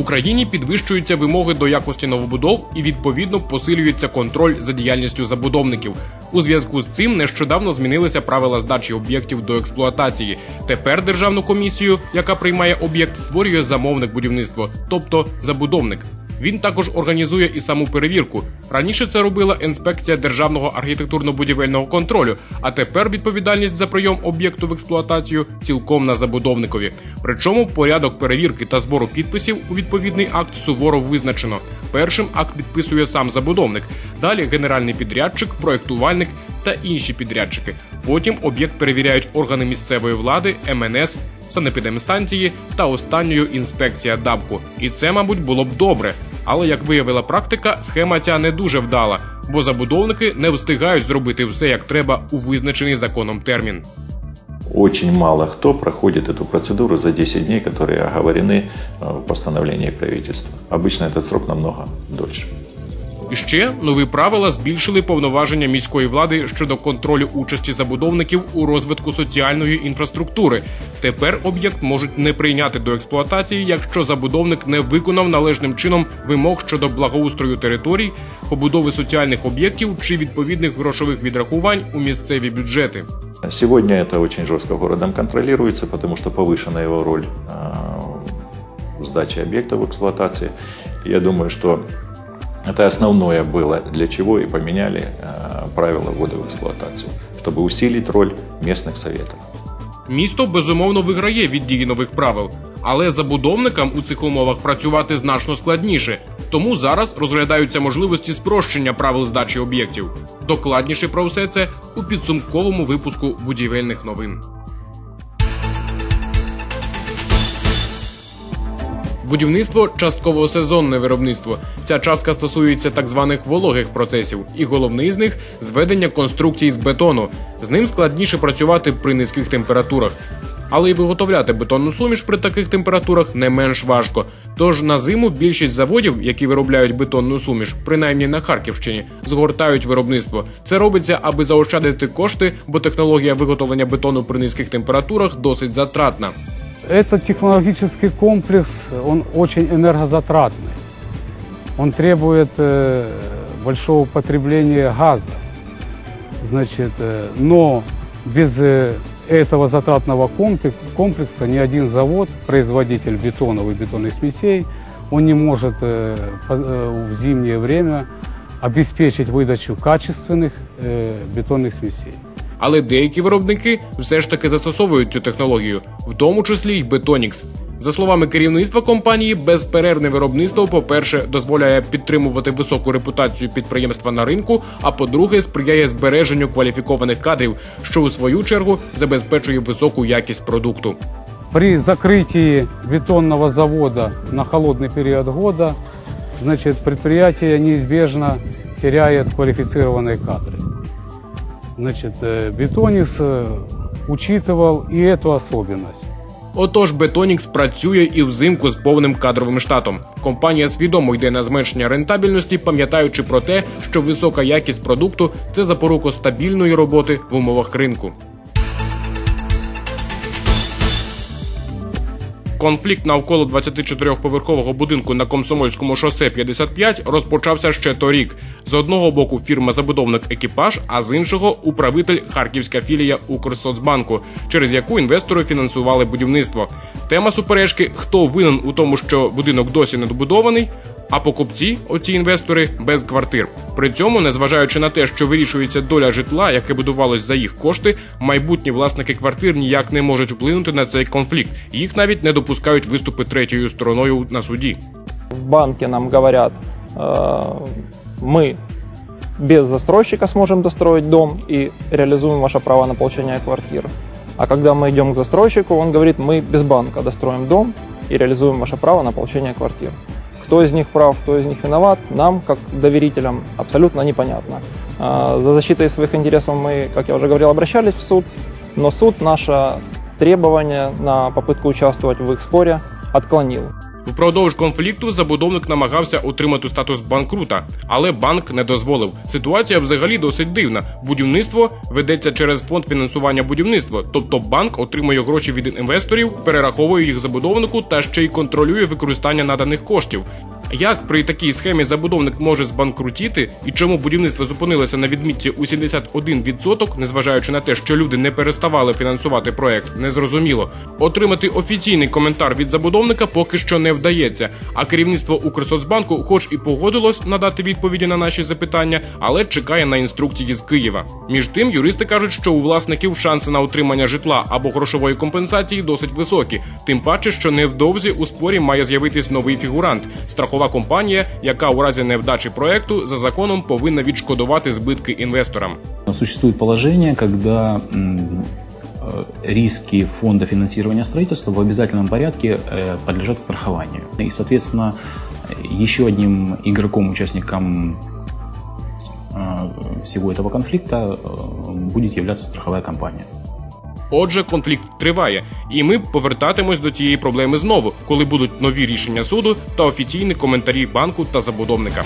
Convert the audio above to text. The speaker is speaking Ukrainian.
Україні підвищуються вимоги до якості новобудов і відповідно посилюється контроль за діяльністю забудовників. У зв'язку з цим нещодавно змінилися правила здачі об'єктів до експлуатації. Тепер державну комісію, яка приймає об'єкт, створює замовник будівництва, тобто забудовник. Він також організує і саму перевірку. Раніше це робила інспекція державного архітектурно-будівельного контролю, а тепер відповідальність за прийом об'єкту в експлуатацію цілком на забудовникові. Причому порядок перевірки та збору підписів у відповідний акт суворо визначено. Першим акт підписує сам забудовник, далі генеральний підрядчик, проєктувальник та інші підрядчики. Потім об'єкт перевіряють органи місцевої влади, МНС, санепідемстанції та останньою інспекція ДАБКу. І це, мабуть, було б добре. Але як виявила практика, схема ця не дуже вдала, бо забудовники не встигають зробити все як треба у визначений законом термін. Очень мало кто проходит эту процедуру за 10 дней, которые оговорены э, в постановлении правительства. Обычно этот срок намного дольше. І ще нові правила збільшили повноваження міської влади щодо контролю участі забудовників у розвитку соціальної інфраструктури. Тепер об'єкт можуть не прийняти до експлуатації, якщо забудовник не виконав належним чином вимог щодо благоустрою територій, побудови соціальних об'єктів чи відповідних грошових відрахувань у місцеві бюджети. Сегодня это очень жестко городом контролируется, потому что повышена его роль э, в сдаче объекта в эксплуатации. Я думаю, что это основное было, для чего и поменяли э, правила ввода в эксплуатацию, чтобы усилить роль местных советов. Місто безумовно виграє від дії нових правил, але забудовникам у цих умовах працювати значно складніше. Тому зараз розглядаються можливості спрощення правил здачі об'єктів. Докладніше про все це у підсумковому випуску будівельних новин. Будівництво частково сезонне виробництво. Ця частка стосується так званих вологих процесів, і головний з них зведення конструкцій з бетону. З ним складніше працювати при низьких температурах. Але й виготовляти бетонну суміш при таких температурах не менш важко. Тож на зиму більшість заводів, які виробляють бетонну суміш, принаймні на Харківщині, згортають виробництво. Це робиться, аби заощадити кошти, бо технологія виготовлення бетону при низьких температурах досить затратна. Этот технологический комплекс, он очень энергозатратный. Он требует э, большого потребления газа. Значит, э, но без э, этого затратного комплекс- комплекса ни один завод, производитель бетонов и бетонных смесей, он не может в зимнее время обеспечить выдачу качественных бетонных смесей. Але деякі виробники все ж таки застосовують цю технологію, в тому числі й Бетонікс. За словами керівництва компанії, безперервне виробництво, по-перше, дозволяє підтримувати високу репутацію підприємства на ринку, а по-друге, сприяє збереженню кваліфікованих кадрів, що у свою чергу забезпечує високу якість продукту. При закрытии бетонного завода на холодный период года, значит, предприятие неизбежно теряет квалифицированные кадры. Значит, э, Бетоникс э, учитывал и эту особенность. Отож, Бетонікс працює і взимку з повним кадровим штатом. Компанія свідомо йде на зменшення рентабельності, пам'ятаючи про те, що висока якість продукту це запорука стабільної роботи в умовах ринку. Конфлікт навколо 24-поверхового будинку на Комсомольському шосе 55 розпочався ще торік. З одного боку фірма-забудовник екіпаж, а з іншого управитель Харківська філія Укрсоцбанку, через яку інвестори фінансували будівництво. Тема суперечки: хто винен у тому, що будинок досі не добудований, а покупці, оці інвестори, без квартир. При цьому, незважаючи на те, що вирішується доля житла, яке будувалось за їх кошти, майбутні власники квартир ніяк не можуть вплинути на цей конфлікт. Їх навіть не допускають виступи третьою стороною на суді. В банке нам говорят, э, мы без застройщика сможем достроить дом и реализуем ваше право на получение квартир. А когда мы идем к застройщику, он говорит, мы без банка достроим дом и реализуем ваше право на получение квартир. Кто из них прав, кто из них виноват, нам, как доверителям, абсолютно непонятно. А, За защитой своих интересов мы, как я уже говорил, обращались в суд, но суд наше требование на попытку участвовать в их споре отклонил. Впродовж конфлікту забудовник намагався отримати статус банкрута, але банк не дозволив. Ситуація взагалі досить дивна. Будівництво ведеться через фонд фінансування будівництва, тобто банк отримує гроші від інвесторів, перераховує їх забудовнику та ще й контролює використання наданих коштів. Як при такій схемі забудовник може збанкрутіти і чому будівництво зупинилося на відмітці у 71%, незважаючи на те, що люди не переставали фінансувати проект, незрозуміло. Отримати офіційний коментар від забудовника поки що не вдається. А керівництво Укрсоцбанку, хоч і погодилось надати відповіді на наші запитання, але чекає на інструкції з Києва. Між тим, юристи кажуть, що у власників шанси на отримання житла або грошової компенсації досить високі. Тим паче, що невдовзі у спорі має з'явитись новий фігурант страхова компанія, яка у разі невдачі проекту за законом повинна відшкодувати збитки інвесторам. Существует положение, когда м, э, риски фонда финансирования строительства в обязательном порядке э, подлежат страхованию. И, соответственно, еще одним игроком, участником э, всего этого конфликта э, будет являться страховая компания. Отже, конфлікт триває, і ми повертатимось до цієї проблеми знову, коли будуть нові рішення суду та офіційні коментарі банку та забудовника.